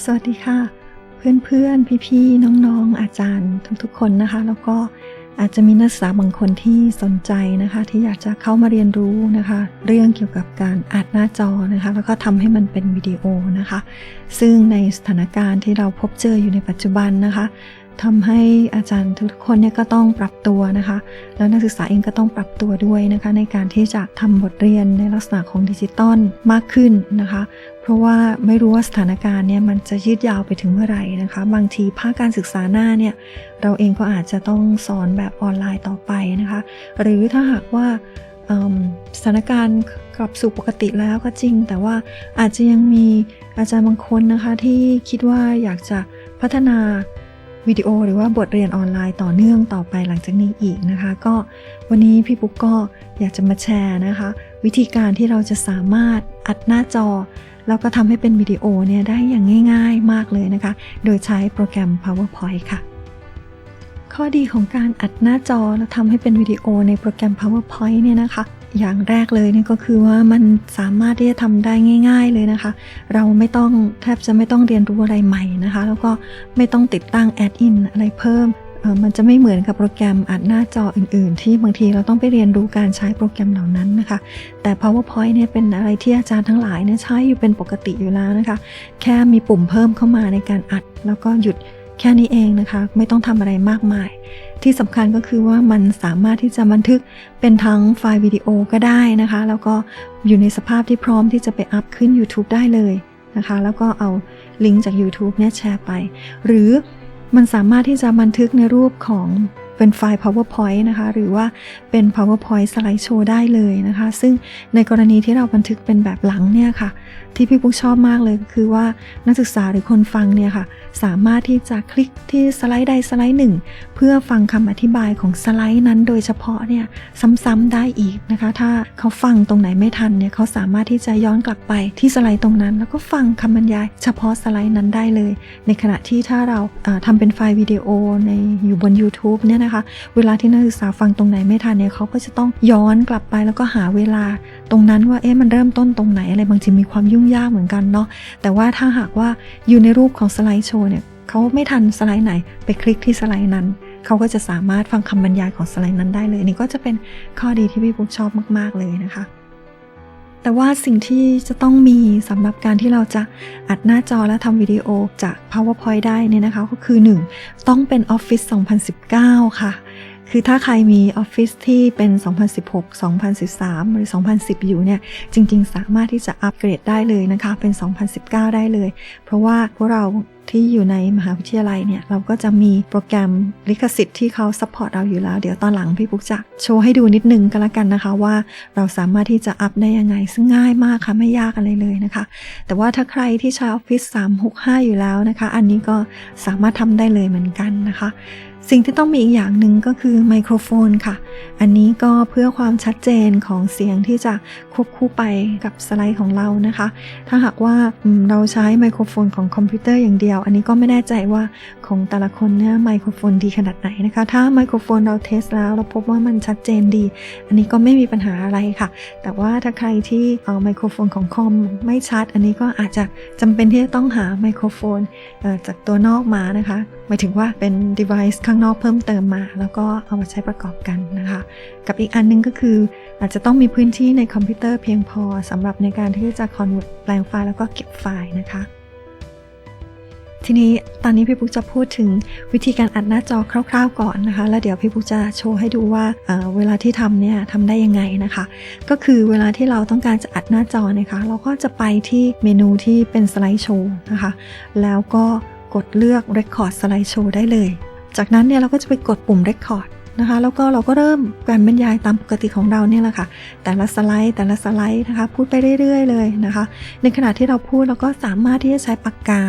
สวัสดีค่ะ เพื่อนๆ พี่ๆ น้องๆ อาจารย์ทุกๆ คนนะคะ แล้วก็อาจจะมีนักศึกษาบางคนที่สนใจนะคะ ที่อยากจะเข้ามาเรียนรู้นะคะ เรื่องเกี่ยวกับการอัดหน้าจอนะคะ แล้วก็ทำให้มันเป็นวิดีโอนะคะ ซึ่งในสถานการณ์ที่เราพบเจออยู่ในปัจจุบันนะคะ ทำให้อาจารย์ทุกคนเนี่ยก็ต้องปรับตัวนะคะ แล้วนักศึกษาเองก็ต้องปรับตัวด้วยนะคะ ในการที่จะทำบทเรียนในลักษณะของดิจิตอลมากขึ้นนะคะ เพราะว่าไม่รู้ว่าสถานการณ์เนี่ยมันจะยืดยาวไปถึงเมื่อไหร่นะคะ บางทีภาคการศึกษาหน้าเนี่ยเราเองก็อาจจะต้องสอนแบบออนไลน์ต่อไปนะคะ หรือถ้าหากว่าสถานการณ์กลับสู่ปกติแล้วก็จริง แต่ว่าอาจจะยังมีอาจารย์บางคนนะคะที่คิดว่าอยากจะพัฒนา วิดีโอหรือว่าบทเรียนออนไลน์ต่อเนื่องต่อไปหลังจากนี้อีกนะคะ ก็วันนี้พี่ปุ๊กก็อยากจะมาแชร์นะคะ วิธีการที่เราจะสามารถอัดหน้าจอ แล้วก็ทำให้เป็นวิดีโอเนี่ยได้อย่างง่ายๆมากเลยนะคะ โดยใช้โปรแกรม PowerPoint ค่ะ ข้อดีของการอัดหน้าจอแล้วทำให้เป็นวิดีโอในโปรแกรม PowerPoint เนี่ยนะคะ อย่างแรกเลยนี่ก็คือว่ามันสามารถที่จะทำได้ง่าย ๆเลยนะคะ เราไม่ต้องแทบจะไม่ต้องเรียนรู้อะไรใหม่นะคะ แล้วก็ไม่ต้องติดตั้งแอดอินอะไรเพิ่มมันจะไม่เหมือนกับโปรแกรมอัดหน้าจออื่น ๆ ที่บางทีเราต้องไปเรียนรู้การใช้โปรแกรมเหล่านั้นนะคะ แต่ PowerPoint เนี่ยเป็นอะไรที่อาจารย์ทั้งหลายเนี่ยใช้อยู่เป็นปกติอยู่แล้วนะคะ แค่มีปุ่มเพิ่มเข้ามาในการอัดแล้วก็หยุด แค่นี้เองนะคะ ไม่ต้องทำอะไรมากมาย ที่สำคัญก็คือว่ามันสามารถที่จะบันทึกเป็นทั้งไฟล์วิดีโอก็ได้นะคะ แล้วก็อยู่ในสภาพที่พร้อมที่จะไปอัพขึ้น YouTube ได้เลยนะคะ แล้วก็เอาลิงก์จาก YouTube เนี่ยแชร์ไป หรือมันสามารถที่จะบันทึกในรูปของเป็นไฟล์ PowerPoint นะคะ หรือว่าเป็น PowerPoint สไลด์โชว์ได้เลยนะคะ ซึ่งในกรณีที่เราบันทึกเป็นแบบหลังเนี่ยค่ะที่พี่ปุ๊กชอบมากเลยก็คือว่านักศึกษาหรือคนฟังเนี่ยค่ะ สามารถที่จะคลิกที่สไลด์ใดสไลด์หนึ่งเพื่อฟังคำอธิบายของสไลด์นั้น โดยเฉพาะเนี่ยซ้ำๆได้อีกนะคะ ถ้าเขาฟังตรงไหนไม่ทันเนี่ยเขาสามารถที่จะย้อนกลับไปที่สไลด์ตรงนั้น แล้วก็ฟังคำบรรยาย เฉพาะสไลด์นั้นได้เลย ในขณะที่ถ้าเราเอ่อทำเป็นไฟล์วิดีโอในอยู่บน YouTube เนี่ยนะคะเวลาที่นักศึกษาฟังตรงไหนไม่ทันเนี่ยเขาก็จะต้องย้อนกลับไปแล้วก็หาเวลาตรงนั้นว่าเอ๊ะมันเริ่มต้นตรงไหนอะไรบางทีมีความยุ่งยากเหมือนกันเนาะแต่ว่าถ้าหากว่าอยู่ในรูปของสไลด์โชว์เนี่ยเขาไม่ทันสไลด์ไหน ไปคลิกที่สไลด์นั้นเขาก็จะสามารถฟังคำบรรยายของสไลด์นั้นได้เลย นี่ก็จะเป็นข้อดีที่พี่ปุ๊กชอบมาก ๆ เลยนะคะ แต่ว่าสิ่งที่จะต้องมีสำหรับการที่เราจะอัดหน้าจอและทำวิดีโอจาก PowerPoint ได้เนี่ยนะคะ ก็คือ 1. ต้องเป็น Office 2019 ค่ะ คือถ้าใครมี Office ที่เป็น 2016 2013 หรือ 2010 อยู่เนี่ย จริง ๆ สามารถที่จะอัปเกรดได้เลยนะคะ เป็น 2019 ได้เลย เพราะว่าพวกเราที่อยู่ในมหาวิทยาลัยเนี่ย เราก็จะมีโปรแกรมลิขสิทธิ์ที่เขาซัพพอร์ตเราอยู่แล้ว เดี๋ยวตอนหลังพี่ปุ๊กจะโชว์ให้ดูนิดนึงก็แล้วกันนะคะว่าเราสามารถที่จะอัพได้ยังไง ซึ่งง่ายมากค่ะไม่ยากอะไรเลยนะคะ แต่ว่าถ้าใครที่ใช้ Office 365 อยู่แล้วนะคะ อันนี้ก็สามารถทำได้เลยเหมือนกันนะคะ สิ่งที่ต้องมีอีกอย่างหนึ่งก็คือไมโครโฟนค่ะ อันนี้ก็เพื่อความชัดเจนของเสียงที่จะควบคู่ไปกับสไลด์ของเรานะคะ ถ้าหากว่าเราใช้ไมโครโฟนของคอมพิวเตอร์อย่างเดียว อันนี้ก็ไม่แน่ใจว่าของแต่ละคนเนี่ยไมโครโฟนดีขนาดไหนนะคะ ถ้าไมโครโฟนเราเทสแล้วเราพบว่ามันชัดเจนดี อันนี้ก็ไม่มีปัญหาอะไรค่ะ แต่ว่าถ้าใครที่เอาไมโครโฟนของคอมไม่ชัด อันนี้ก็อาจจะจำเป็นที่จะต้องหาไมโครโฟนจากตัวนอกมานะคะหมายถึงว่าเป็น device ข้างนอกเพิ่มเติมมา แล้วก็เอามาใช้ประกอบกันนะคะ กับอีกอันหนึงก็คืออาจจะต้องมีพื้นที่ในคอมพิวเตอร์เพียงพอสำหรับในการที่จะ convert แปลงไฟล์แล้วก็เก็บไฟล์นะคะทีนี้ตอนนี้พี่ปุ๊กจะพูดถึงวิธีการอัดหน้าจอคร่าวๆก่อนนะคะ แล้วเดี๋ยวพี่ปุ๊กจะโชว์ให้ดูว่าเเวลาที่ทำเนี่ยทำได้ยังไงนะคะ ก็คือเวลาที่เราต้องการจะอัดหน้าจอนะคะ เราก็จะไปที่เมนูที่เป็นสไลด์โชว์นะคะ แล้วก็ กดเลือก Record Slide Show ได้เลย จากนั้นเนี่ยเราก็จะไปกดปุ่ม Record นะคะแล้วก็เราก็เริ่มการบรรยายตามปกติของเราเนี่ยแหละค่ะ แต่ละสไลด์แต่ละสไลด์นะคะพูดไปเรื่อย ๆ เลยนะคะ ในขณะที่เราพูดเราก็สามารถที่จะใช้ปากกา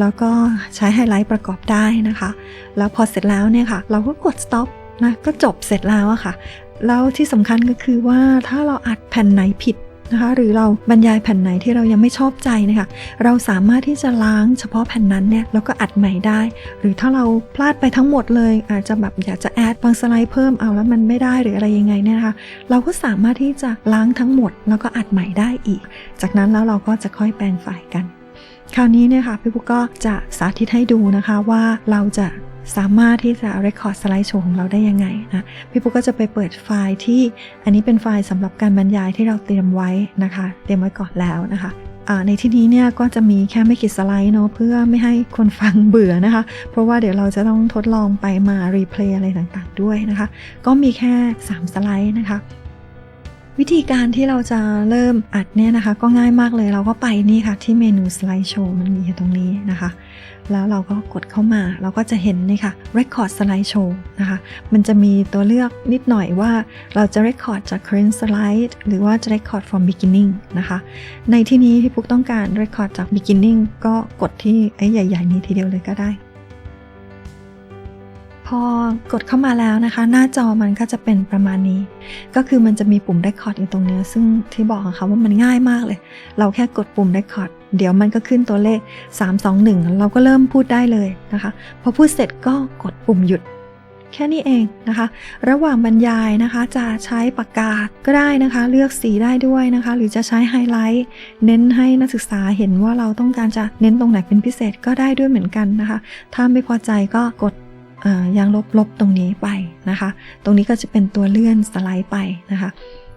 แล้วก็ใช้ไฮไลท์ประกอบได้นะคะ แล้วพอเสร็จแล้วเนี่ยค่ะ เราก็กด stop นะก็จบเสร็จแล้วอะค่ะ แล้วที่สำคัญก็คือว่าถ้าเราอัดแผ่นไหนผิด นะคะหรือเราบรรยายแผ่นไหนที่เรายังไม่ชอบใจนะคะเราสามารถที่จะล้างเฉพาะแผ่นนั้นเนี่ยแล้วก็อัดใหม่ได้ หรือถ้าเราพลาดไปทั้งหมดเลย อาจจะแบบอยากจะแอดบางสไลด์เพิ่มเอาแล้วมันไม่ได้หรืออะไรยังไงเนี่ยนะคะเราก็สามารถที่จะล้างทั้งหมด แล้วก็อัดใหม่ได้อีก จากนั้นแล้วเราก็จะค่อยแปลงไฟล์กัน คราวนี้เนี่ยค่ะพี่ปุ๊กก็จะสาธิตให้ดูนะคะว่าเราจะ สามารถที่จะ record สไลด์โชว์ของเราได้ยังไงนะพี่ปุ๊กก็จะไปเปิดไฟล์ที่อันนี้เป็นไฟล์สำหรับการบรรยายที่เราเตรียมไว้นะคะ เตรียมไว้ก่อนแล้วนะคะในที่นี้เนี่ยก็จะมีแค่ไม่กี่สไลด์เนาะเพื่อไม่ให้คนฟังเบื่อนะคะ เพราะว่าเดี๋ยวเราจะต้องทดลองไปมารีเพลย์อะไรต่างๆด้วยนะคะ ก็มีแค่ 3 สไลด์นะคะ วิธีการที่เราจะเริ่มอัดเนี่ยนะคะ ก็ง่ายมากเลยเราก็ไปนี่ค่ะที่เมนูสไลด์โชว์มันมีอยู่ตรงนี้นะคะ แล้วเราก็กดเข้ามา เราก็จะเห็นนี่ค่ะ Record Slide Show นะคะ มันจะมีตัวเลือกนิดหน่อยว่าเราจะ Record จาก current slide หรือว่าจะ Record from beginning นะคะ ในที่นี้พี่ปุ๊กต้องการ Record จาก beginning ก็กดที่ไอ้ใหญ่ ๆ นี้ทีเดียวเลยก็ได้พอกดเข้ามาแล้วนะคะ หน้าจอมันก็จะเป็นประมาณนี้ ก็คือมันจะมีปุ่ม Record อยู่ตรงเนี้ ซึ่งที่บอกอะค่ะว่ามันง่ายมากเลย เราแค่กดปุ่ม Record เดี๋ยวมันก็ขึ้นตัวเลข 3 2 1 เราก็เริ่มพูดได้เลยนะคะ พอพูดเสร็จก็กดปุ่มหยุด แค่นี้เองนะคะ ระหว่างบรรยายนะคะจะใช้ปากกาก็ได้นะคะ เลือกสีได้ด้วยนะคะ หรือจะใช้ไฮไลท์เน้นให้นักศึกษาเห็นว่าเราต้องการจะเน้นตรงไหนเป็นพิเศษก็ได้ด้วยเหมือนกันนะคะ ถ้าไม่พอใจก็กดเอ่อยางลบๆตรงนี้ไปนะคะ ตรงนี้ก็จะเป็นตัวเลื่อนสไลด์ไปนะคะ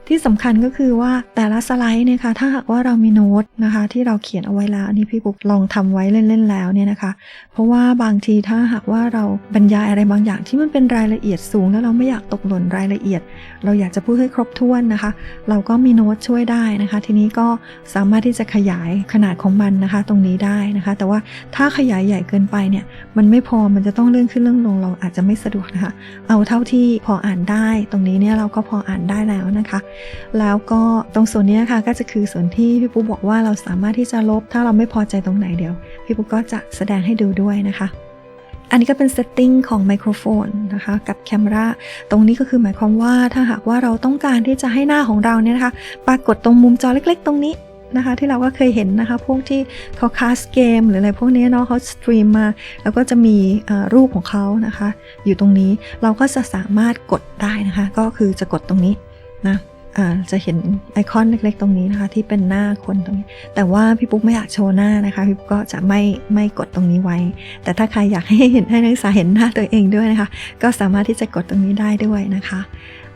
ที่สำคัญก็คือว่าแต่ละสไลด์เนี่ยค่ะถ้าหากว่าเรามีโน้ตนะคะ ที่เราเขียนเอาไว้แล้วอันนี้พี่ปุ๊กลองทำไว้เล่นๆแล้วเนี่ยนะคะ เพราะว่าบางทีถ้าหากว่าเราบรรยายอะไรบางอย่างที่มันเป็นรายละเอียดสูง แล้วเราไม่อยากตกหล่นรายละเอียด เราอยากจะพูดให้ครบถ้วนนะคะ เราก็มีโน้ตช่วยได้นะคะ ทีนี้ก็สามารถที่จะขยายขนาดของมันนะคะ ตรงนี้ได้นะคะ แต่ว่าถ้าขยายใหญ่เกินไปเนี่ยมันไม่พอมันจะต้องเลื่อนขึ้นเลื่อนลงเราอาจจะไม่สะดวกนะคะ เอาเท่าที่พออ่านได้ ตรงนี้เนี่ยเราก็พออ่านได้แล้วนะคะแล้วก็ตรงส่วนนี้ค่ะก็จะคือส่วนที่พี่ปุ๊บอกว่าเราสามารถที่จะลบ ถ้าเราไม่พอใจตรงไหนเดี๋ยว พี่ปุ๊ก็จะแสดงให้ดูด้วยนะคะ อันนี้ก็เป็นเซตติ้งของไมโครโฟนนะคะกับแคมราตรงนี้ก็คือหมายความว่าถ้าหากว่าเราต้องการที่จะให้หน้าของเราเนี่ยนะคะปรากฏตรงมุมจอเล็ก ๆ ตรงนี้นะคะที่เราก็เคยเห็นนะคะพวกที่เขาคาสเกม หรืออะไรพวกนี้เนาะเขาสตรีมมา แล้วก็จะมีรูปของเขานะคะ อยู่ตรงนี้เราก็จะสามารถกดได้นะคะ ก็คือจะกดตรงนี้นะ จะเห็นไอคอนเล็กๆ ตรงนี้นะคะ ที่เป็นหน้าคนตรงนี้ แต่ว่าพี่ปุ๊กไม่อยากโชว์หน้านะคะ พี่ปุ๊กก็จะไม่ไม่กดตรงนี้ไว้ แต่ถ้าใครอยากให้เห็นให้นักศึกษาเห็นหน้าตัวเองด้วยนะคะ ก็สามารถที่จะกดตรงนี้ได้ด้วยนะคะ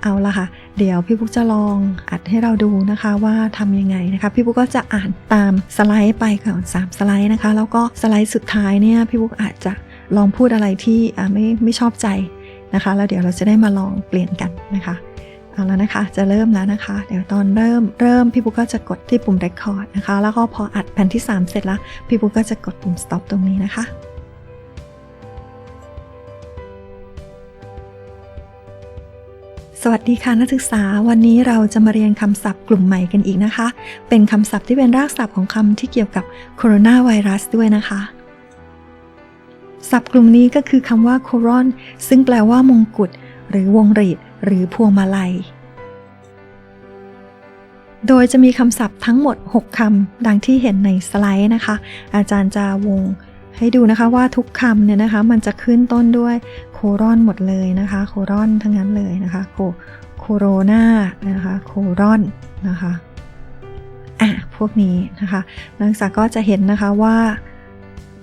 เอาละค่ะ เดี๋ยวพี่ปุ๊กจะลองอัดให้เราดูนะคะว่าทำยังไงนะคะ พี่ปุ๊กก็จะอ่านตามสไลด์ไปก่อน3สไลด์นะคะ แล้วก็สไลด์สุดท้ายเนี่ยพี่ปุ๊กอาจจะลองพูดอะไรที่ไม่ไม่ชอบใจนะคะ แล้วเดี๋ยวเราจะได้มาลองเปลี่ยนกันนะคะ เอาแล้วนะคะ จะเริ่มแล้วนะคะ เดี๋ยวตอนเริ่มเริ่มพี่ปุ๊กก็จะกดที่ปุ่ม record นะคะ แล้วก็พออัดแผ่นที่ 3 เสร็จแล้ว พี่ปุ๊กก็จะกดปุ่ม stop ตรงนี้นะคะสวัสดีค่ะนักศึกษาวันนี้เราจะมาเรียนคำศัพท์กลุ่มใหม่กันอีกนะคะ เป็นคำศัพท์ที่เป็นรากศัพท์ของคำที่เกี่ยวกับโคโรนาไวรัสด้วยนะคะ ศัพท์กลุ่มนี้ก็คือคำว่าโครอนซึ่งแปลว่ามงกุฎหรือวงรีด หรือพวงมาลัย โดยจะมีคำศัพท์ทั้งหมด 6คำดังที่เห็นในสไลด์นะคะ อาจารย์จะวงให้ดูนะคะว่าทุกคำเนี่ยนะคะ มันจะขึ้นต้นด้วยโครอนหมดเลยนะคะ โครอนทั้งนั้นเลยนะคะโคโคโรนานะคะ โครอนนะคะอะพวกนี้นะคะ นักศึกษาก็จะเห็นนะคะว่า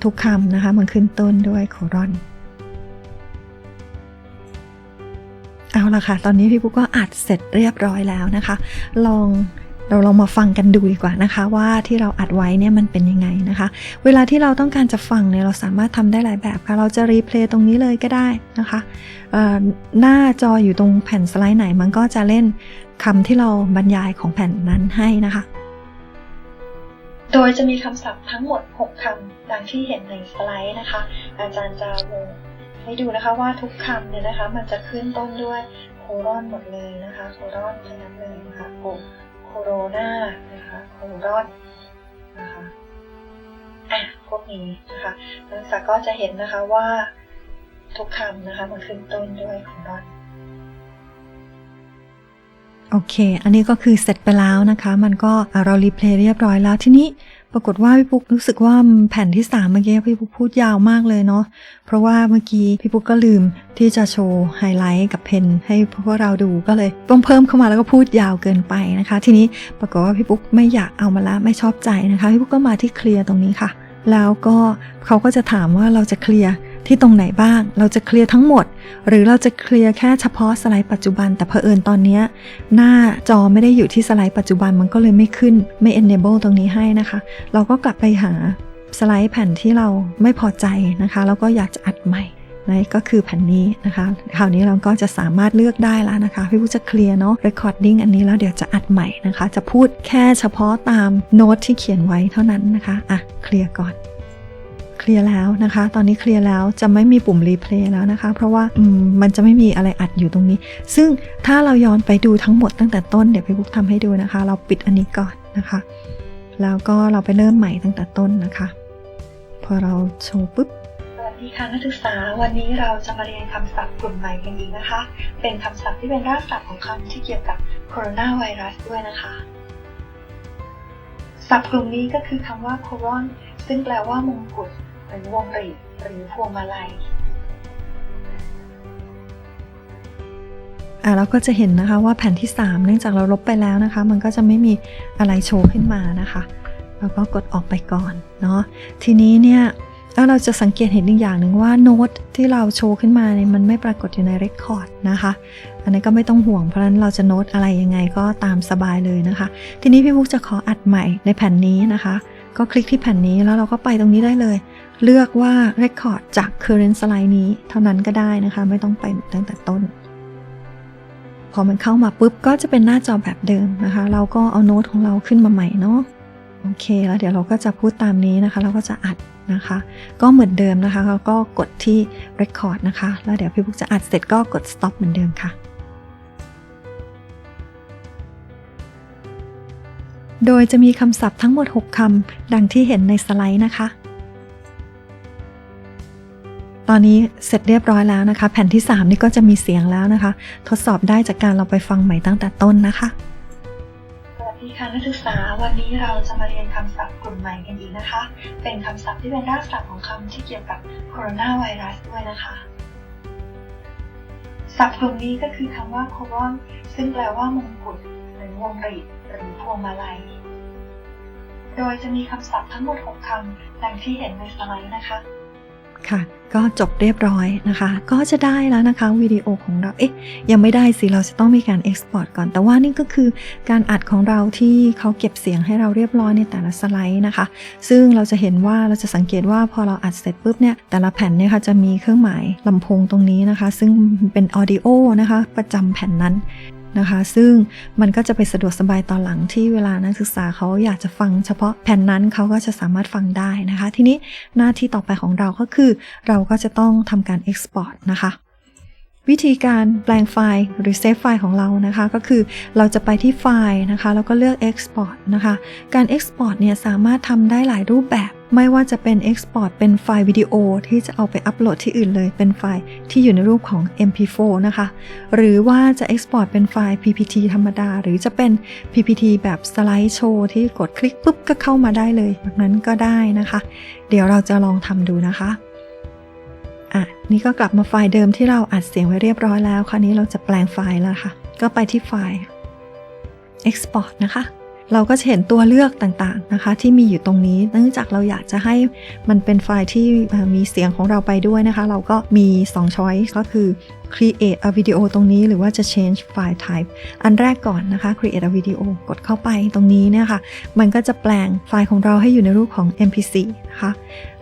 ทุกคำนะคะ มันขึ้นต้นด้วยโครอน เอาละค่ะ ตอนนี้พี่ปุ๊กก็อัดเสร็จเรียบร้อยแล้วนะคะ ลองเราลองมาฟังกันดูดีกว่านะคะว่าที่เราอัดไว้เนี่ยมันเป็นยังไงนะคะ เวลาที่เราต้องการจะฟังเนี่ยเราสามารถทำได้หลายแบบค่ะ เราจะรีเพลย์ตรงนี้เลยก็ได้นะคะหน้าจออยู่ตรงแผ่นสไลด์ไหนมันก็จะเล่นคำที่เราบรรยายของแผ่นนั้นให้นะคะ โดยจะมีคำศัพท์ทั้งหมด 6คำดังที่เห็นในสไลด์นะคะ อาจารย์จะวง ให้ดูนะคะว่าทุกคำเนี่ยนะคะ มันจะขึ้นต้นด้วยโครอนหมดเลยนะคะโครอนทั้งนั้นเลยนะคะโคโคโรนานะคะโครอนนะคะอะพวกนี้นะคะนักศึกษาก็จะเห็นนะคะว่าทุกคำนะคะมันขึ้นต้นด้วยโครอนโอเค อันนี้ก็คือเสร็จไปแล้วนะคะ มันก็เรารีเพลย์เรียบร้อยแล้ว ทีนี้ ปรากฏว่าพี่ปุ๊กรู้สึกว่าแผ่นที่ 3 เมื่อกี้พี่ปุ๊กพูดยาวมากเลยเนาะ เพราะว่าเมื่อกี้พี่ปุ๊กก็ลืมที่จะโชว์ไฮไลท์กับเพนให้พวกเราดูก็เลยต้องเพิ่มเข้ามาแล้วก็พูดยาวเกินไปนะคะ ทีนี้ปรากฏว่าพี่ปุ๊กไม่อยากเอามาละไม่ชอบใจนะคะ พี่ปุ๊กก็มาที่เคลียร์ตรงนี้ค่ะ แล้วก็เขาก็จะถามว่าเราจะเคลียร์ ที่ตรงไหนบ้าง เราจะเคลียร์ทั้งหมด หรือเราจะเคลียร์แค่เฉพาะสไลด์ปัจจุบัน แต่เผอิญตอนนี้หน้าจอไม่ได้อยู่ที่สไลด์ปัจจุบันมันก็เลยไม่ขึ้นไม่ enable ตรงนี้ให้นะคะ เราก็กลับไปหาสไลด์แผ่นที่เราไม่พอใจนะคะ แล้วก็อยากจะอัดใหม่นะก็คือแผ่นนี้นะคะคราวนี้เราก็จะสามารถเลือกได้แล้วนะคะพี่ผู้จะเคลียร์เนาะ recording อันนี้แล้วเดี๋ยวจะอัดใหม่นะคะ จะพูดแค่เฉพาะตามโน้ตที่เขียนไว้เท่านั้นนะคะอะเคลียร์ก่อน เคลียร์แล้วนะคะ ตอนนี้เคลียร์แล้วจะไม่มีปุ่มรีเพลย์แล้วนะคะ เพราะว่ามมันจะไม่มีอะไรอัดอยู่ตรงนี้ ซึ่งถ้าเราย้อนไปดูทั้งหมดตั้งแต่ต้นเดี๋ยวพี่บุ๊กทำให้ดูนะคะ เราปิดอันนี้ก่อนนะคะ แล้วก็เราไปเริ่มใหม่ตั้งแต่ต้นนะคะ พอเราโชว์ปุ๊บสวัสดีค่ะนักศึกษาวันนี้เราจะมาเรียนคำศัพท์กลุ่มใหม่กันอีกนะคะ เป็นคำศัพท์ที่เป็นรากศัพท์ของคำที่เกี่ยวกับโคโรนาไวรัสด้วยนะคะ ศัพท์กลุ่มนี้ก็คือคำว่าโครอนซึ่งแปลว่ามงกุฎ หรือวงรีหรือพวงมาลัยอะเราก็จะเห็นนะคะว่าแผ่นที่ 3 เนื่องจากเราลบไปแล้วนะคะ มันก็จะไม่มีอะไรโชว์ขึ้นมานะคะเราก็กดออกไปก่อนเนาะทีนี้เนี่ยแล้วเราจะสังเกตเห็นอีกอย่างหนึ่งว่าโน้ตที่เราโชว์ขึ้นมาเนี่ยมันไม่ปรากฏอยู่ในเรคคอร์ดนะคะ อันนี้ก็ไม่ต้องห่วงเพราะฉะนั้นเราจะโน้ตอะไรยังไงก็ตามสบายเลยนะคะ ทีนี้พี่บุ๊กจะขออัดใหม่ในแผ่นนี้นะคะ ก็คลิกที่แผ่นนี้แล้วเราก็ไปตรงนี้ได้เลย เลือกว่า Record จาก Current Slide นี้ เท่านั้นก็ได้นะคะ ไม่ต้องไปตั้งแต่ต้น พอมันเข้ามาปุ๊บ ก็จะเป็นหน้าจอแบบเดิมนะคะ เราก็เอาโน้ตของเราขึ้นมาใหม่เนาะโอเค แล้วเดี๋ยวเราก็จะพูดตามนี้นะคะ เราก็จะอัดนะคะ ก็เหมือนเดิมนะคะเราก็กดที่ Record นะคะ แล้วเดี๋ยวพี่บุ๊กจะอัดเสร็จก็กด Stop เหมือนเดิมค่ะโดยจะมีคำศัพท์ทั้งหมด 6 คำ ดังที่เห็นในสไลด์นะคะ ตอนนี้เสร็จเรียบร้อยแล้วนะคะ แผ่นที่ 3 นี่ก็จะมีเสียงแล้วนะคะ ทดสอบได้จากการเราไปฟังใหม่ตั้งแต่ต้นนะคะ สวัสดีค่ะนักศึกษา วันนี้เราจะมาเรียนคำศัพท์กลุ่มใหม่กันอีกนะคะ เป็นคำศัพท์ที่เป็นรากศัพท์ของคำที่เกี่ยวกับโคโรนาไวรัสด้วยนะคะ ศัพท์กลุ่มนี้ก็คือคำว่าโครอนซึ่งแปลว่ามงกุฎหรือวงรีหรือพวงมาลัยโดยจะมีคำศัพท์ทั้งหมด 6คำดังที่เห็นในสไลด์นะคะ ค่ะก็จบเรียบร้อยนะคะ ก็จะได้แล้วนะคะวิดีโอของเรา เอ๊ะ ยังไม่ได้สิ เราจะต้องมีการ Export ก่อน แต่ว่านี่ก็คือการอัดของเราที่เขาเก็บเสียงให้เราเรียบร้อยในแต่ละสไลด์นะคะ ซึ่งเราจะเห็นว่าเราจะสังเกตว่าพอเราอัดเสร็จปุ๊บเนี่ย แต่ละแผ่นเนี่ยค่ะจะมีเครื่องหมายลำโพงตรงนี้นะคะ ซึ่งเป็น Audio นะคะ ประจำแผ่นนั้น นะคะ ซึ่งมันก็จะไปสะดวกสบายตอนหลังที่เวลานักศึกษาเขาอยากจะฟังเฉพาะแผ่นนั้นเขาก็จะสามารถฟังได้นะคะ ทีนี้หน้าที่ต่อไปของเราก็คือ เราก็จะต้องทำการ Export นะคะวิธีการแปลงไฟล์หรือเซฟไฟล์ของเรานะคะ ก็คือเราจะไปที่ไฟล์นะคะ แล้วก็เลือก Export นะคะ การ Export เนี่ยสามารถทำได้หลายรูปแบบ ไม่ว่าจะเป็น Export เป็นไฟล์วิดีโอที่จะเอาไปอัปโหลดที่อื่นเลย เป็นไฟล์ที่อยู่ในรูปของ MP4 นะคะ หรือว่าจะ Export เป็นไฟล์ PPT ธรรมดา หรือจะเป็น PPT แบบสไลด์โชว์ที่กดคลิกปุ๊บก็เข้ามาได้เลย แบบนั้นก็ได้นะคะ เดี๋ยวเราจะลองทำดูนะคะอะนี่ก็กลับมาไฟล์เดิมที่เราอัดเสียงไว้เรียบร้อยแล้ว คราวนี้เราจะแปลงไฟล์แล้วค่ะ ก็ไปที่ไฟล์ Export นะคะ เราก็จะเห็นตัวเลือกต่างๆนะคะ ที่มีอยู่ตรงนี้ เนื่องจากเราอยากจะให้มันเป็นไฟล์ที่มีเสียงของเราไปด้วยนะคะ เราก็มี 2 choice ก็คือ create a video ตรงนี้หรือว่าจะ change file type อันแรกก่อนนะคะ create a video กดเข้าไปตรงนี้เนี่ยค่ะ มันก็จะแปลงไฟล์ของเราให้อยู่ในรูปของ mp4 นะคะ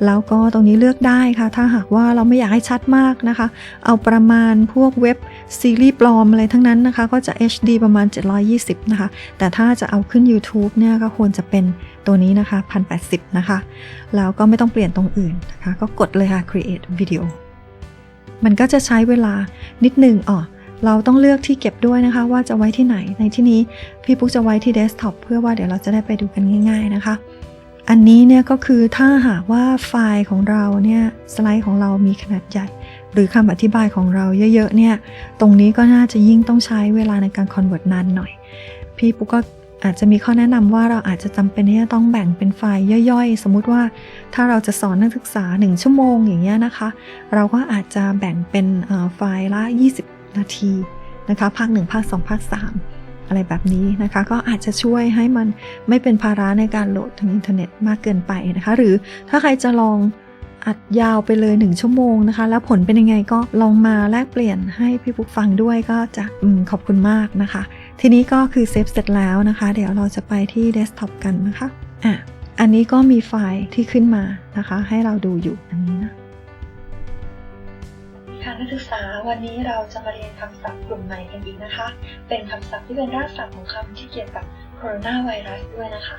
แล้วก็ตรงนี้เลือกได้ค่ะ ถ้าหากว่าเราไม่อยากให้ชัดมากนะคะ เอาประมาณพวกเว็บ ซีรีส์ปลอมอะไรทั้งนั้นนะคะ ก็จะ HD ประมาณ 720 นะคะ แต่ถ้าจะเอาขึ้น YouTube เนี่ยก็ควรจะเป็นตัวนี้นะคะ 1080 นะคะ แล้วก็ไม่ต้องเปลี่ยนตรงอื่นนะคะ ก็กดเลยค่ะ create video มันก็จะใช้เวลานิดหนึ่งอ๋อเราต้องเลือกที่เก็บด้วยนะคะ ว่าจะไว้ที่ไหนในที่นี้พี่ปุ๊กจะไว้ที่เดสก์ท็อปเพื่อว่าเดี๋ยวเราจะได้ไปดูกันง่าย ๆนะคะ อันนี้เนี่ยก็คือถ้าหากว่าไฟล์ของเราเนี่ยสไลด์ของเรามีขนาดใหญ่ หรือคำอธิบายของเราเยอะๆเนี่ย ตรงนี้ก็น่าจะยิ่งต้องใช้เวลาในการคอนเวิร์ตนานหน่อย พี่ปุ๊กก็อาจจะมีข้อแนะนำว่าเราอาจจะจำเป็นที่จะต้องแบ่งเป็นไฟล์ย่อยๆ สมมุติว่าถ้าเราจะสอนนักศึกษา 1 ชั่วโมงอย่างเงี้ยนะคะ เราก็อาจจะแบ่งเป็นไฟล์ละ 20 นาทีนะคะ ภาค 1 ภาค 2 ภาค 3 อะไรแบบนี้นะคะ ก็อาจจะช่วยให้มันไม่เป็นภาระในการโหลดทางอินเทอร์เน็ตมากเกินไปนะคะ หรือถ้าใครจะลอง อัดยาวไปเลย 1 ชั่วโมงนะคะ แล้วผลเป็นยังไงก็ลองมาแลกเปลี่ยนให้พี่ปุ๊กฟังด้วยก็จะอมขอบคุณมากนะคะ ทีนี้ก็คือเซฟเสร็จแล้วนะคะ เดี๋ยวเราจะไปที่เดสก์ท็อปกันนะคะอะอันนี้ก็มีไฟล์ที่ขึ้นมานะคะ ให้เราดูอยู่อันนี้นะค่ะนักศึกษาวันนี้เราจะมาเรียนคำศัพท์กลุ่มใหม่กันอีกนะคะ เป็นคำศัพท์ที่เป็นรากศัพท์ของคำที่เกี่ยวกับโคโรนาไวรัสด้วยนะคะ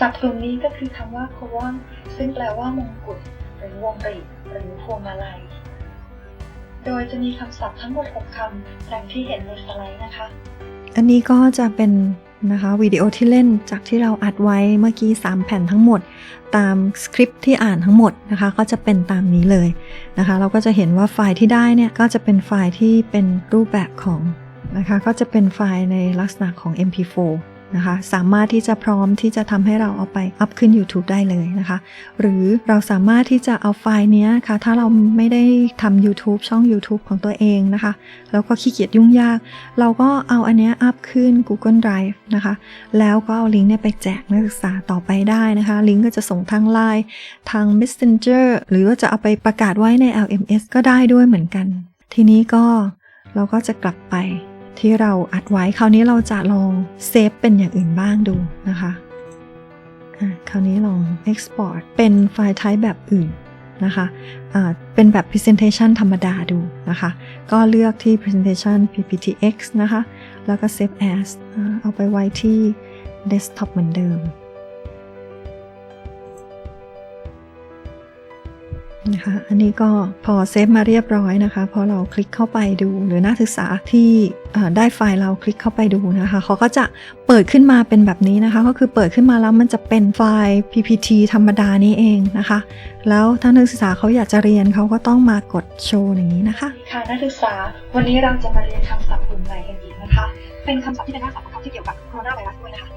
ศัพท์กลุ่มนี้ก็คือคำว่าโควอนซึ่งแปลว่ามงกุฎหรือวงรีหรือพวงมาลัย โดยจะมีคำศัพท์ทั้งหมด 6คำดังที่เห็นในสไลด์นะคะ อันนี้ก็จะเป็นนะคะวิดีโอที่เล่นจากที่เราอัดไว้เมื่อกี้ 3 แผ่นทั้งหมด ตามสคริปที่อ่านทั้งหมดนะคะก็จะเป็นตามนี้เลยนะคะ เราก็จะเห็นว่าไฟล์ที่ได้เนี่ยก็จะเป็นไฟล์ที่เป็นรูปแบบของนะคะก็จะเป็นไฟล์ในลักษณะของ MP4 นะคะ สามารถที่จะพร้อมที่จะทำให้เราเอาไปอัพขึ้น YouTube ได้เลยนะคะ หรือเราสามารถที่จะเอาไฟล์เนี้ยค่ะ ถ้าเราไม่ได้ทำ YouTube ช่อง YouTube ของตัวเองนะคะ แล้วก็ขี้เกียจยุ่งยาก เราก็เอาอันเนี้ยอัพขึ้น Google Drive นะคะ แล้วก็เอาลิงก์เนี่ยไปแจกนักศึกษาต่อไปได้นะคะ ลิงก์ก็จะส่งทาง Line ทาง Messenger หรือว่าจะเอาไปประกาศไว้ใน LMS ก็ได้ด้วยเหมือนกัน ทีนี้ก็เราก็จะกลับไป ที่เราอัดไว้คราวนี้เราจะลองเซฟเป็นอย่างอื่นบ้างดูนะคะคราวนี้ลอง Export เป็นไฟล์ type แบบอื่นนะคะะเป็นแบบ Presentation ธรรมดาดูนะคะ ก็เลือกที่ Presentation PPTX นะคะ แล้วก็ Save as อเอาไปไว้ที่ Desktop เหมือนเดิม นะคะ อันนี้ก็พอเซฟมาเรียบร้อยนะคะ พอเราคลิกเข้าไปดูหรือนักศึกษาที่ได้ไฟล์เราคลิกเข้าไปดูนะคะ เขาก็จะเปิดขึ้นมาเป็นแบบนี้นะคะ ก็คือเปิดขึ้นมาแล้วมันจะเป็นไฟล์ PPT ธรรมดานี้เองนะคะ แล้วถ้านักศึกษาเขาอยากจะเรียนเขาก็ต้องมากดโชว์อย่างนี้นะคะ ค่ะนักศึกษา วันนี้เราจะมาเรียนคำศัพท์กลุ่มใหม่กันอีกนะคะ เป็นคำศัพท์ที่เป็นราศัพท์ที่เกี่ยวกับโคโรนาไวรัสด้วยนะคะ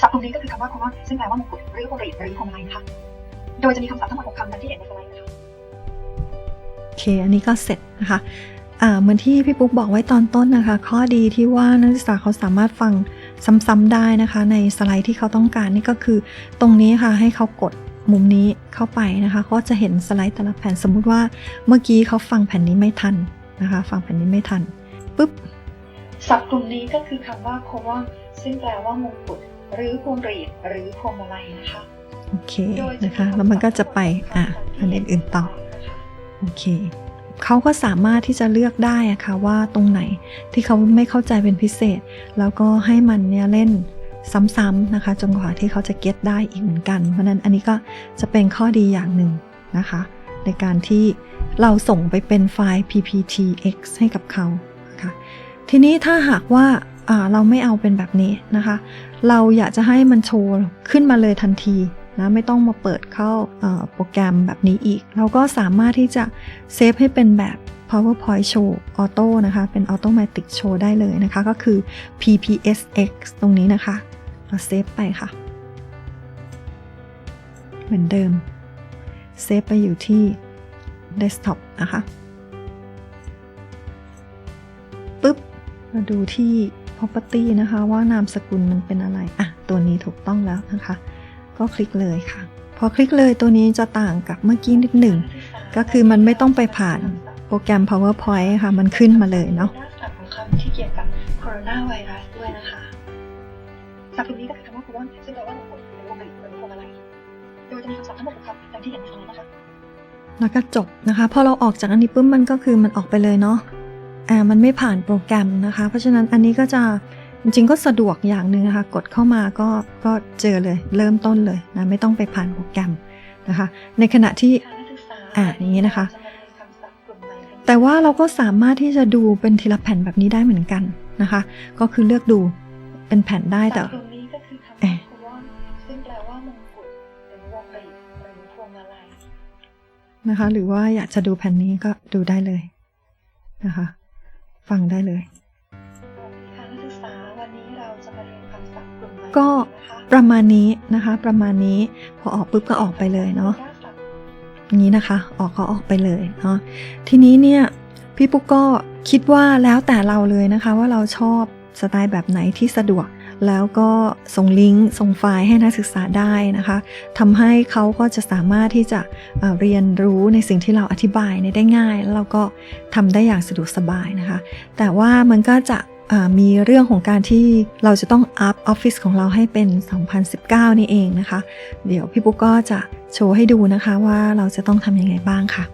ศัพท์กลุ่มนี้ก็คือคำว่าโควอนซึ่งแปลว่ามงกุฎหรือวงรีหรือพวงมาลัยนะคะโดยจะมีคำศัพท์ทั้งหมด6คำดังที่เห็นในสไลด์นะคะโอ เค อันนี้ก็เสร็จนะคะอ่าเหมือนที่พี่ปุ๊กบอกไว้ตอนต้นนะคะ ข้อดีที่ว่านักศึกษาเขาสามารถฟังซ้ำๆได้นะคะ ในสไลด์ที่เขาต้องการนี่ก็คือ ตรงนี้ค่ะให้เขากดมุมนี้เข้าไปนะคะ ก็จะเห็นสไลด์แต่ละแผ่นสมมุติว่าเมื่อกี้เขาฟังแผ่นนี้ไม่ทันนะคะ ฟังแผ่นนี้ไม่ทันปุ๊บศัพท์กลุ่มนี้ก็คือคำว่าโควอนซึ่งแปลว่ามงกุฎหรือพวงรีดหรือพวงมาลัยนะคะ โอเคนะคะ แล้วมันก็จะไปอะอันอื่นๆต่อ โอเคเขาก็สามารถที่จะเลือกได้อะค่ะว่าตรงไหนที่เขาไม่เข้าใจเป็นพิเศษ แล้วก็ให้มันเนี่ยเล่นซ้ำๆนะคะจนกว่าที่เขาจะเก็ตได้อีกเหมือนกัน เพราะนั้นอันนี้ก็จะเป็นข้อดีอย่างหนึ่งนะคะ ในการที่เราส่งไปเป็นไฟล์ pptx ให้กับเขานะคะทีนี้ถ้าหากว่าเราไม่เอาเป็นแบบนี้นะคะ เราอยากจะให้มันโชว์ขึ้นมาเลยทันที นะไม่ต้องมาเปิดเข้าโปรแกรมแบบนี้อีก เราก็สามารถที่จะเซฟให้เป็นแบบ PowerPoint Show Auto นะคะ เป็น Automatic Show ได้เลยนะคะ ก็คือ PPSX ตรงนี้นะคะเราเซฟไปค่ะ เหมือนเดิม เซฟไปอยู่ที่ Desktop นะคะปุ๊บ มาดูที่ property นะคะว่านามสกุลมันเป็นอะไร อะ ตัวนี้ถูกต้องแล้วนะคะ ก็คลิกเลยค่ะ พอคลิกเลยตัวนี้จะต่างกับเมื่อกี้นิดหนึ่ง ก็คือมันไม่ต้องไปผ่านโปรแกรม PowerPoint ค่ะ มันขึ้นมาเลยเนาะรากศัพท์ของคำที่เกี่ยวกับโคโรนาไวรัสด้วยนะคะศัพท์กลุ่มนี้ก็คือคำว่าโควอนซึ่งแปลว่ามงกุฎหรือวงรีหรือพวงมาลัยโดยจะมีคำศัพท์ทั้งหมด6คำดังที่เห็นในสไลด์นะคะแล้วก็จบนะคะ พอเราออกจากอันนี้ปุ๊บมันก็คือมันออกไปเลยเนาะอ่ามันไม่ผ่านโปรแกรมนะคะ เพราะฉะนั้นอันนี้ก็จะ จริงๆก็สะดวกอย่างหนึ่งนะคะกดเข้ามาก็ก็เจอเลยเริ่มต้นเลยนะไม่ต้องไปผ่านโปรแกรมนะคะ ในขณะที่ค่ะนักศึกษาอะอย่างนี้นะคะเราจมาเรียนคำศัพท์กลุ่มใหม่กันแต่ว่าเราก็สามารถที่จะดูเป็นทีละแผ่นแบบนี้ได้เหมือนกันนะคะ ก็คือเลือกดูเป็นแผ่นได้แต่ศัพท์กลุ่มนี้ก็คือคำเอ๊ะว่าโควอนซึ่งแปลว่ามงกุฎหรือวงรีหรือพวงมาลัยนะคะ หรือว่าอยากจะดูแผ่นนี้ก็ดูได้เลยนะคะ ฟังได้เลย ก็ประมาณนี้นะคะ ประมาณนี้พอออกปุ๊บก็ออกไปเลยเนาะนี้นะคะ ออกก็ออกไปเลยเนาะทีนี้เนี่ยพี่ปุ๊กก็คิดว่าแล้วแต่เราเลยนะคะว่าเราชอบสไตล์แบบไหนที่สะดวก แล้วก็ส่งลิงก์ส่งไฟล์ให้นักศึกษาได้นะคะทำให้เขาก็จะสามารถที่จะเเรียนรู้ในสิ่งที่เราอธิบายเนี่ยได้ง่าย แล้วเราก็ทำได้อย่างสะดวกสบายนะคะ แต่ว่ามันก็จะ มีเรื่องของการที่เราจะต้องอัพออฟฟิศของเราให้เป็น 2019 นี่เองนะคะ เดี๋ยวพี่ปุ๊กก็จะโชว์ให้ดูนะคะว่าเราจะต้องทำยังไงบ้างค่ะ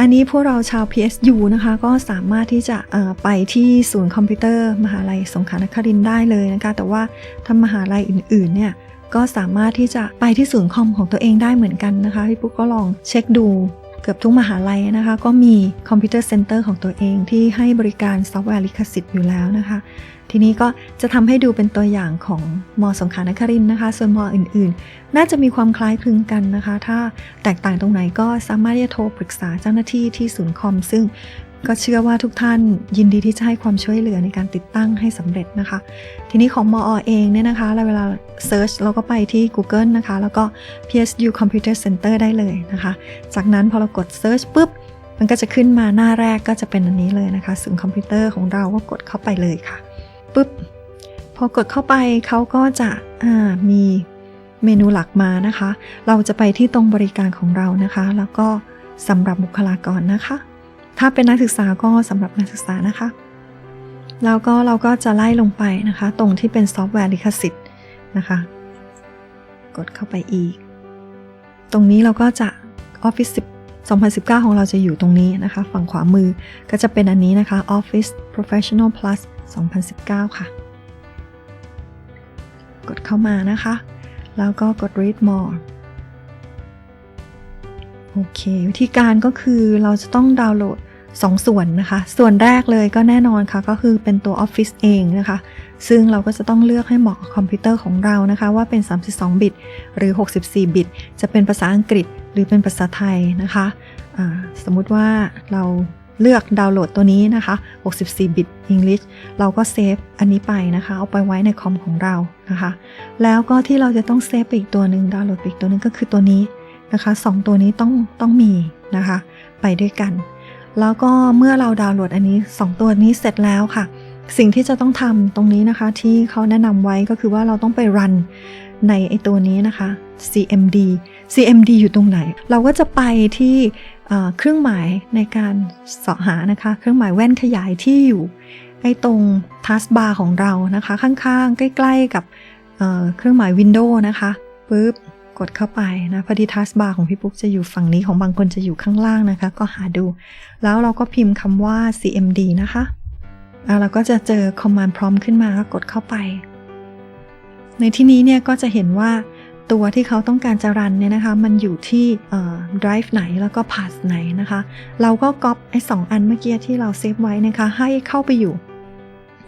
อันนี้พวกเราชาว PSU นะคะ ก็สามารถที่จะไปที่ศูนย์คอมพิวเตอร์มหาลัยสงขลานครินทร์ได้เลยนะคะ แต่ว่าถ้ามหาลัยอื่นๆเนี่ยก็สามารถที่จะไปที่ศูนย์คอมของตัวเองได้เหมือนกันนะคะพี่ปุ๊กก็ลองเช็คดู เกือบทุกมหาลัยนะคะ ก็มีคอมพิวเตอร์เซ็นเตอร์ของตัวเองที่ให้บริการซอฟต์แวร์ลิขสิทธิ์อยู่แล้วนะคะ ทีนี้ก็จะทำให้ดูเป็นตัวอย่างของมสงขานครินทร์นะคะ ส่วนมอื่นๆ น่าจะมีความคล้ายคลึงกันนะคะ ถ้าแตกต่างตรงไหนก็สามารถที่จะโทรปรึกษาเจ้าหน้าที่ที่ศูนย์คอม ซึ่ง ก็เชื่อว่าทุกท่านยินดีที่จะให้ความช่วยเหลือในการติดตั้งให้สำเร็จนะคะ ทีนี้ของมอเองเนี่ยนะคะเวลา Search เราก็ไปที่ Google นะคะ แล้วก็ PSU Computer Center ได้เลยนะคะ จากนั้นพอเรากด Search ปุ๊บ มันก็จะขึ้นมาหน้าแรกก็จะเป็นอันนี้เลยนะคะศูนย์คอมพิวเตอร์ของเราก็กดเข้าไปเลยค่ะปุ๊บพอกดเข้าไปเขาก็จะมีเมนูหลักมานะคะ เราจะไปที่ตรงบริการของเรานะคะ แล้วก็สำหรับบุคลากรนะคะ ถ้าเป็นนักศึกษาก็สำหรับนักศึกษานะคะ แล้วก็เราก็จะไล่ลงไปนะคะ ตรงที่เป็นซอฟต์แวร์ลิขสิทธิ์นะคะ กดเข้าไปอีก ตรงนี้เราก็จะ Office 10 2019 ของเราจะอยู่ตรงนี้นะคะ ฝั่งขวามือก็จะเป็นอันนี้นะคะ Office Professional Plus 2019 ค่ะ กดเข้ามานะคะ แล้วก็กด read more โอเค วิธีการก็คือเราจะต้องดาวน์โหลด 2 ส่วนนะคะ ส่วนแรกเลยก็แน่นอนค่ะ ก็คือเป็นตัว Office เองนะคะ ซึ่งเราก็จะต้องเลือกให้เหมาะกับคอมพิวเตอร์ของเรานะคะ ว่าเป็น 32 บิต หรือ 64 บิต จะเป็นภาษาอังกฤษหรือเป็นภาษาไทยนะคะะสมมุติว่าเราเลือกดาวน์โหลดตัวนี้นะคะ 64 บิต English เราก็เซฟอันนี้ไปนะคะ เอาไปไว้ในคอมของเรานะคะ แล้วก็ที่เราจะต้องเซฟอีกตัวหนึ่งดาวน์โหลดอีกตัวหนึ่งก็คือตัวนี้ นะคะสองตัวนี้ต้องต้องมีนะคะ ไปด้วยกัน แล้วก็เมื่อเราดาวน์โหลดอันนี้ 2 ตัวนี้เสร็จแล้วค่ะ สิ่งที่จะต้องทำตรงนี้นะคะ ที่เขาแนะนำไว้ก็คือว่าเราต้องไปรันในไอตัวนี้นะคะ CMD CMD อยู่ตรงไหน เราก็จะไปที่เครื่องหมายในการเสาะหานะคะ เครื่องหมายแว่นขยายที่อยู่ไอตรงทัสบาร์ของเรานะคะ ข้างๆ ใกล้ ๆ กับเครื่องหมาย Windows นะคะปุ๊บ กดเข้าไปนะพอดีทัสบาร์ของพี่ปุ๊กจะอยู่ฝั่งนี้ของบางคนจะอยู่ข้างล่างนะคะ ก็หาดู แล้วเราก็พิมพ์คำว่า CMD นะคะแล้วเราก็จะเจอ command prompt ขึ้นมาก็กดเข้าไป ในที่นี้เนี่ยก็จะเห็นว่าตัวที่เขาต้องการจะรันเนี่ยนะคะ มันอยู่ที่ drive ไหนแล้วก็ path ไหนนะคะ เราก็ก๊อปไอ้สองอันเมื่อกี้ที่เราเซฟไว้นะคะ ให้เข้าไปอยู่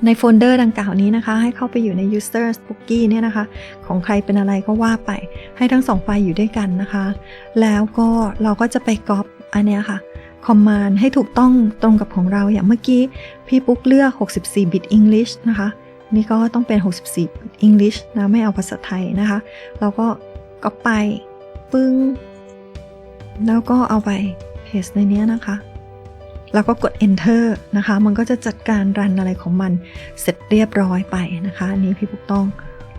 ในโฟลเดอร์ดังกล่าวนี้นะคะ ให้เข้าไปอยู่ใน user spooky เนี่ยนะคะ ของใครเป็นอะไรก็ว่าไป ให้ทั้งสองไฟล์อยู่ด้วยกันนะคะ แล้วก็เราก็จะไปก๊อปอันเนี้ยค่ะคอมมานด์ให้ถูกต้องตรงกับของเราอย่างเมื่อกี้ พี่ปุ๊กเลือก 64 bit English นะคะ นี่ก็ต้องเป็น 64 bit English นะไม่เอาภาษาไทยนะคะ เราก็ก๊อปไปปึ้ง แล้วก็เอาไปเพสในนี้นะคะ แล้วก็กด enter นะคะ มันก็จะจัดการรันอะไรของมันเสร็จเรียบร้อยไปนะคะ อันนี้พี่ปุ๊กต้อง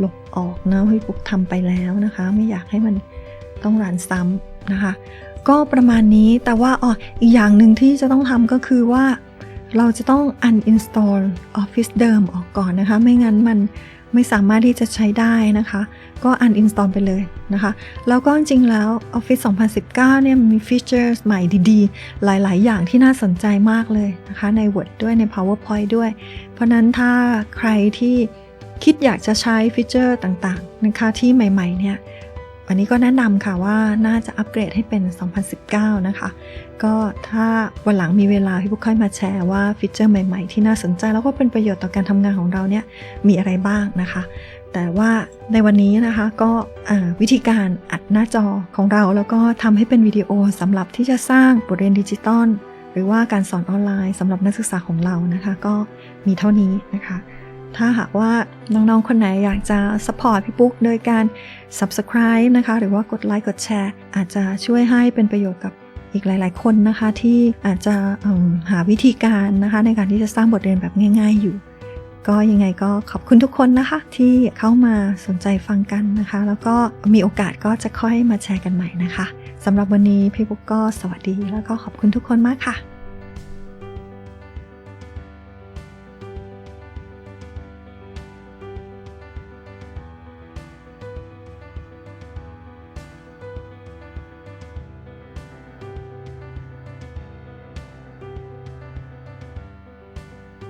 ลบออกนะพี่ปุ๊กทำไปแล้วนะคะ ไม่อยากให้มันต้องรันซ้ำนะคะ ก็ประมาณนี้แต่ว่าอ๋ออีกอย่างหนึ่งที่จะต้องทำก็คือว่า เราจะต้อง uninstall Office เดิมออกก่อนนะคะ ไม่งั้นมัน ไม่สามารถที่จะใช้ได้นะคะ ก็ uninstall ไปเลยนะคะ แล้วก็จริงๆแล้ว Office 2019 เนี่ยมีฟีเจอร์ใหม่ดีๆ หลายๆ อย่างที่น่าสนใจมากเลยนะคะ ใน Word ด้วยใน PowerPoint ด้วย เพราะนั้นถ้าใครที่คิดอยากจะใช้ฟีเจอร์ต่างๆนะคะที่ใหม่ๆเนี่ยวันนี้ก็แนะนำค่ะว่าน่าจะอัปเกรดให้เป็น 2019 นะคะ ก็ถ้าวันหลังมีเวลาพี่ปุ๊กค่อยมาแชร์ว่าฟีเจอร์ใหม่ๆ ที่น่าสนใจแล้วก็เป็นประโยชน์ต่อการทำงานของเราเนี่ยมีอะไรบ้างนะคะ แต่ว่าในวันนี้นะคะก็วิธีการอัดหน้าจอของเรา แล้วก็ทำให้เป็นวิดีโอสำหรับที่จะสร้างบทเรียนดิจิตอลหรือว่าการสอนออนไลน์สำหรับนักศึกษาของเรานะคะ ก็มีเท่านี้นะคะถ้าหากว่าน้องๆ คนไหนอยากจะสปอร์ตพี่ปุ๊กโดยการ subscribe นะคะ หรือว่ากดไลค์กดแชร์ อาจจะช่วยให้เป็นประโยชน์กับ อีกหลาย ๆ คนนะคะที่อาจจะหาวิธีการนะคะในการที่จะสร้างบทเรียนแบบง่าย ๆ อยู่ ก็ยังไงก็ขอบคุณทุกคนนะคะ ที่เข้ามาสนใจฟังกันนะคะ แล้วก็มีโอกาสก็จะค่อยมาแชร์กันใหม่นะคะสำหรับวันนี้พี่ปุ๊กก็สวัสดีแล้วก็ขอบคุณทุกคนมากค่ะ